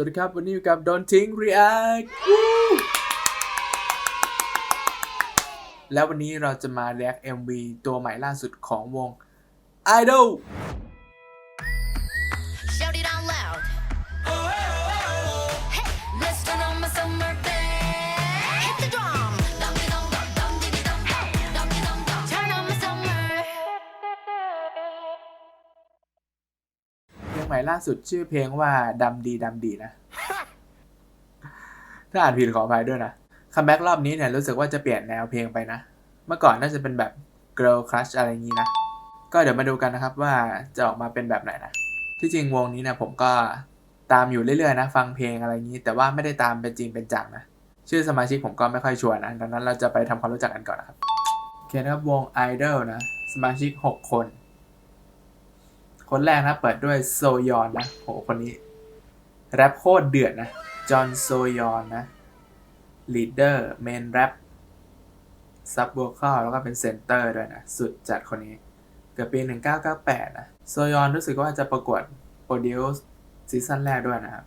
วัสดีครับวันนี้อยู่กับ Don't Think React แล้ววันนี้เราจะมา react MV ตัวใหม่ล่าสุดของวง Idol ใหม่ล่าสุดชื่อเพลงว่าดำดีดำดีนะ ถ้าอ่านผิดขออภัยด้วยนะคัมแบ็กรอบนี้เนี่ยรู้สึกว่าจะเปลี่ยนแนวเพลงไปนะ เมื่อก่อนน่าจะเป็นแบบ girl crush อะไรงนี้นะ ก็เดี๋ยวมาดูกันนะครับว่าจะออกมาเป็นแบบไหนนะ ที่จริงวงนี้เนี่ยผมก็ตามอยู่เรื่อยๆนะ ฟังเพลงอะไรงนี้ แต่ว่าไม่ได้ตามเป็นจริงเป็นจังนะ ชื่อสมาชิกผมก็ไม่ค่อยชัวร์นะ ดังนั้นเราจะไปทำความรู้จักกันก่อนนะครับโอเคนะครับวง Idol นะ สมาชิก 6 คน คนแรกนะ เปิดด้วยโซยอนนะโหคนนี้ แรปโคตรเดือดนะ จอห์นโซยอนนะลีดเดอร์เมนแรปซับ v ว c ค l แล้วก็เป็นเซนเตอร์ด้วยนะ สุดจัดคนนี้ เกิดปี 1998 นะ โซยอนรู้สึกว่าจะประกวดโปรดิวส์ซีซั่นแรกด้วยนะครับ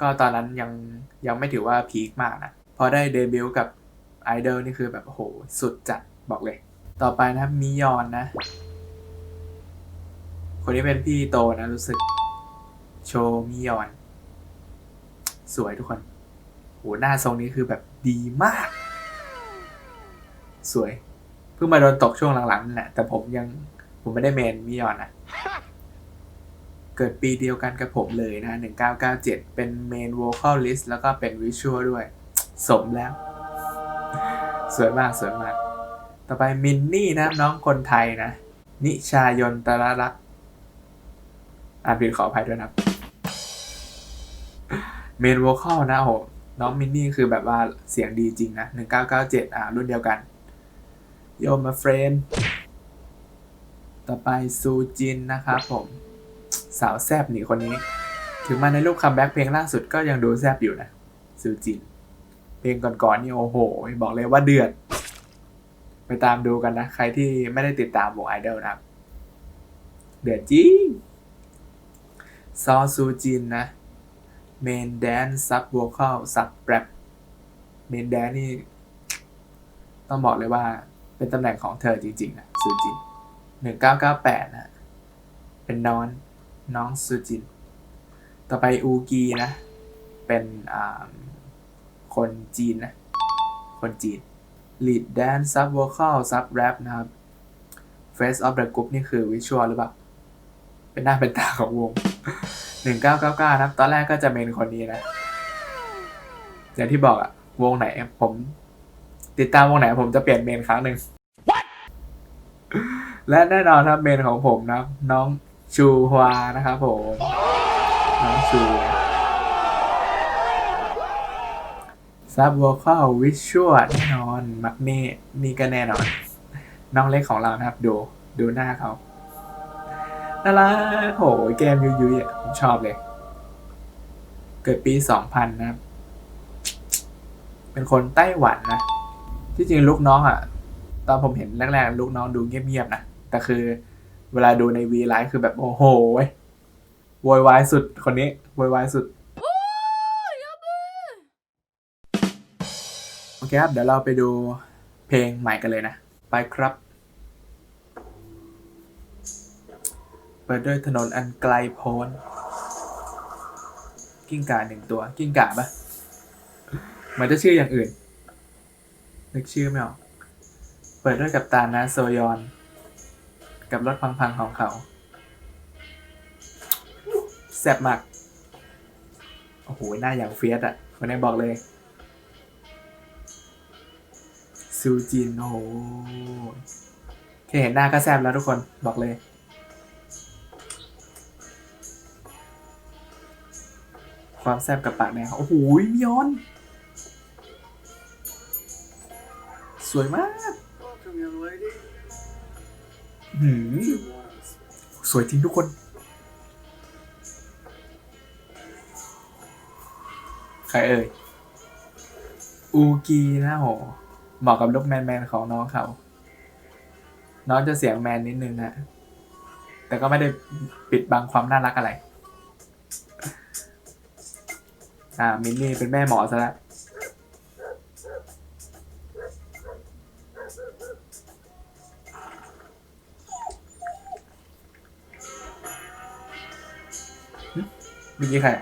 ก็ตอนนั้นยังยังไม่ถือว่าพีคมากนะ พอได้เดบิวต์กับไอดอลนี่คือแบบโอ้โห สุดจัดบอกเลย ต่อไปนะครับมิยอนนะ คนนี้เป็นพี่โตนะรู้สึก โชมิยอน สวยทุกคนโหหน้าทรงนี้คือแบบดีมาก สวย เพิ่งมาโดนตกช่วงหลังๆนั่นแหละแต่ผมยังผมไม่ได้เมนมิยอนนะเกิดปีเดียวกันกับผมเลยนะ 1997 เป็นเมน vocal list แล้วก็เป็นวิชวลด้วย สมแล้ว สวยมากสวยมาก ต่อไปมินนี่นะน้องคนไทยนะ นิชายนตระรักษ์ อ่านผิดขออภัยด้วยนะเมน vocal นะโหน้องมินนี่คือแบบว่าเสียงดีจริงนะ1997อ่ารุ่นเดียวกัน โยมาเฟรนต่อไปซูจินนะครับผม สาวแซบหนีคนนี้ ถึงมาในรูปคัมแบ็กเพลงล่าสุดก็ยังดูแซบอยู่นะ ซูจิน เพลงก่อนๆนี่โอ้โห บอกเลยว่าเดือด ไปตามดูกันนะ ใครที่ไม่ได้ติดตามวงไอดอลนะครับ เดือดจริง ซอซูจินนะเมนแดนซับ v ว c a l ซับแรปเมนแดนนี่ ต้องบอกเลยว่าเป็นตำแหน่งของเธอจริงๆนะซูจินหนึ่งเก้าเก้าแปดนะ เป็นน้องน้องซูจิน ต่อไปอูกีนะ เป็นอ่าคนจีนนะ คนจีน lead dance sub vocal sub rap นะครับ face of the group นี่คือวิชวลหรือเปล่า เป็นหน้าเป็นตาของวง 1999นะครับ ตอนแรกก็จะเมนคนนี้นะ อย่างที่บอกอะวงไหน ผม ติดตามวงไหน ผมจะเปลี่ยนเมนครั้งหนึ่ง และแน่นอนครับเมนของผมนะครับน้องชูฮวานะครับผม น้องชูซับว o ค a l วิชวลแน่นอน มักเน่นี่ก็แน่นอน น้องเล็กของเรานะครับ ดู ดูหน้าเขา น่ารักโหแกมยุยยุยอะผมชอบเลย เกิดปี2000นนะครับ เป็นคนไต้หวันนะ ที่จริงลูกน้องอะ ตอนผมเห็นแรกๆลูกน้องดูเงียบๆนะ แต่คือเวลาดูในวีไลฟ์คือแบบโอ้โหเว้ยโวยวายสุดคนนี้โวยวายสุดโอเคครับ เดี๋ยวเราไปดูเพลงใหม่กันเลยนะ ไปครับ เปิดด้วยถนนอันไกลโพ้น กิ้งก่าหนึ่งตัว กิ้งก่าปะมือนจะชื่ออย่างอื่น นึกชื่อไม่ออก เปิดด้วยกับตานะโซยอน กับรถพังๆของเขา แซ่บมาก โอ้โห หน้าอย่างเฟียสอะคนนี้บอกเลย ซูจินโอ้โหแค่เห็นหน้าก็แซ่บแล้วทุกคน บอกเลย ความแซ่บกับปากแดงโอ้โหมิยอน สวยมากหืมสวยจริงทุกคน ใครเอ่ย อูกีนะโหเหมาะกับลุคแมนๆของน้องเขา น้องจะเสียงแมนนิดนึงนะ แต่ก็ไม่ได้ปิดบังความน่ารักอะไร อ่ามินนี่เป็นแม่หมอซะแล้วมื่อกี้ใคร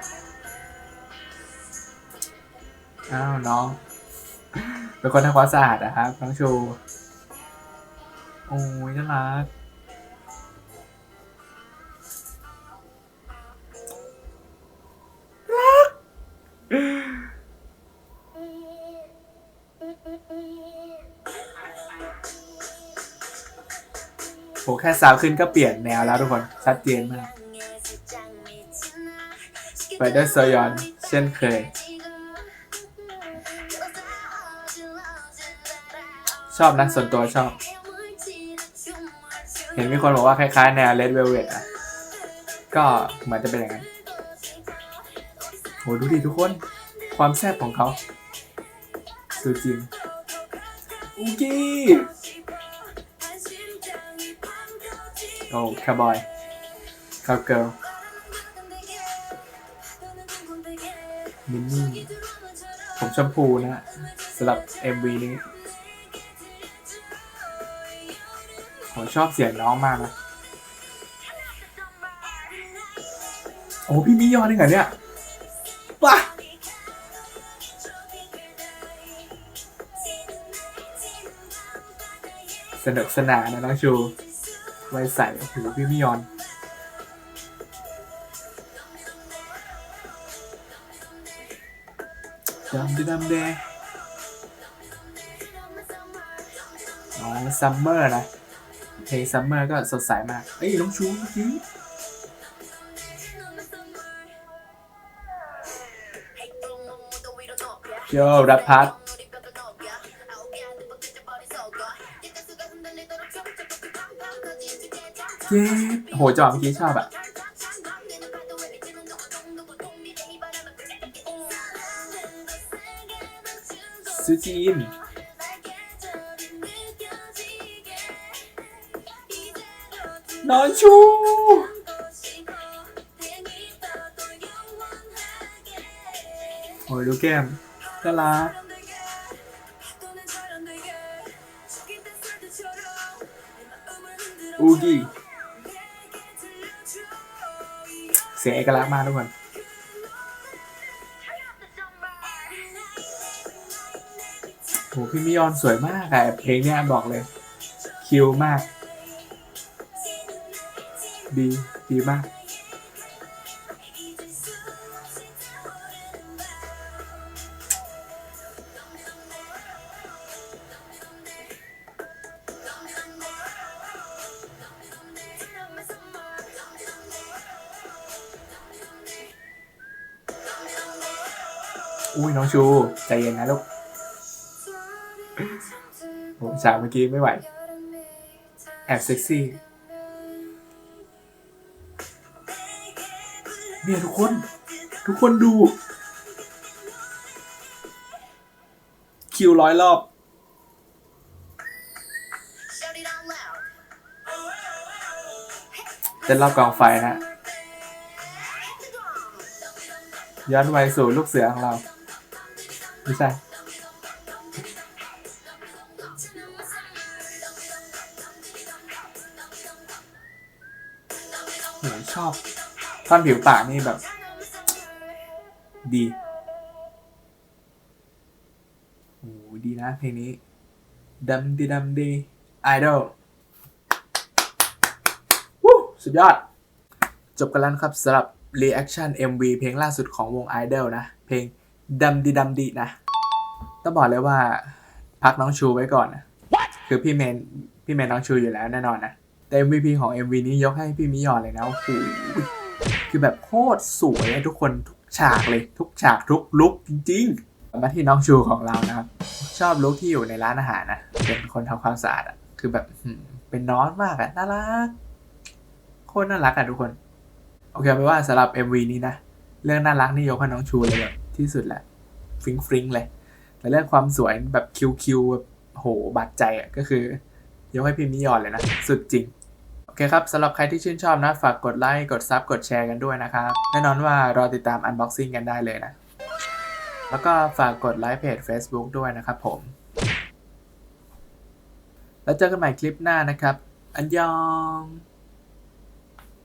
อ้าวน้อง เป็นคนทำความสะอาดนะครับน้องชู โอ้ยน่ารัก โหแค่สาวขึ้นก็เปลี่ยนแนวแล้วทุกคน ชัดเจนมากไปด้วยโซยอน เช่นเคย ชอบนะส่วนตัวชอบ เห็นมีคนบอกว่าคล้ายๆแนว Red Velvet อะ ก็เหมือนจะเป็นอย่างนั้น โหดูดิทุกคน ความแซ่บของเขาสุดจริงอูกี้โอ้คาร์บอยคาร์เกิลมินนี่ผมชมพูนะฮะสำหรับ MV นี้ผมชอบเสียงน้องมากนะ โอ้พี่มิยอนนี่เหรอเนี่ย สนุกสนานนะน้องชูไว้ใส่โอ้โหพี่มิยอนดำดำแดงอ๋อซัมเมอร์นะเพลงซัมเมอร์ก็สดใสมาก เอ้ยน้องชูเมื่อกี้โยรับพัท เย้โหจอเมื่อกี้ชอบอะซูจีนนองชู โอ้ยดูแก้มน่ารักอูกี้ เสียงเอกลักษณ์มากทุกคน โหพี่มิยอนสวยมากอะเพลงเนี้ยบอกเลย คิวมาก ดี ดีมาก อุ้ยน้องชูใจเย็นนะลูกโอ้ฉากเมื่อกี้ไม่ไหว แอบเซ็กซี่ เนี่ยทุกคน ทุกคนดู คิวร้อยรอบเต้นรอบกองไฟนะย้อนวัยสู่ลูกเสือของเรา ไม่ใช่โหชอบท่อนผิวปากนี่แบบ ดีโอ้ดีนะเพลงนี้ดัมดีดัมดีไอดอลวู้สุดยอด จบกันแล้วครับสำหรับ reaction MV เพลงล่าสุดของวง Idol นะ เพลง ดัมดีดัมดีนะ ต้องบอกเลยว่า พักน้องชูไว้ก่อนนะ คือพี่เมนพี่เมนน้องชูอยู่แล้วแน่นอนนะ แต่ MVP ของ MV นี้ยกให้พี่มิยอนเลยนะโอ้โหคือแบบโคตรสวยอะทุกคนทุกฉากเลย ทุกฉากทุกลุกจริงๆมาที่น้องชูของเรานะครับ ชอบลุกที่อยู่ในร้านอาหารนะ เป็นคนทำความสะอาดอะคือแบบหืมเป็นน้องมากอะน่ารักโคตรน่ารักอะทุกคน โอเคไม่ว่าสำหรับ MV นี้นะ เรื่องน่ารักนี่ยกให้น้องชูเลยแบบ ที่สุดแหละฟริงฟริงเลยแต่เรื่องความสวยแบบคิวคิวแบบโหบาดใจอะก็คือยกให้พิมพ์นิยอนเลยนะ สุดจริง โอเคครับสำหรับใครที่ชื่นชอบนะ ฝากกดไลค์ กดซับกดแชร์กันด้วยนะครับ แน่นอนว่ารอติดตาม Unboxing กันได้เลยนะ แล้วก็ฝากกดไลค์เพจ Facebook ด้วยนะครับผม แล้วเจอกันใหม่คลิปหน้านะครับ อันยอง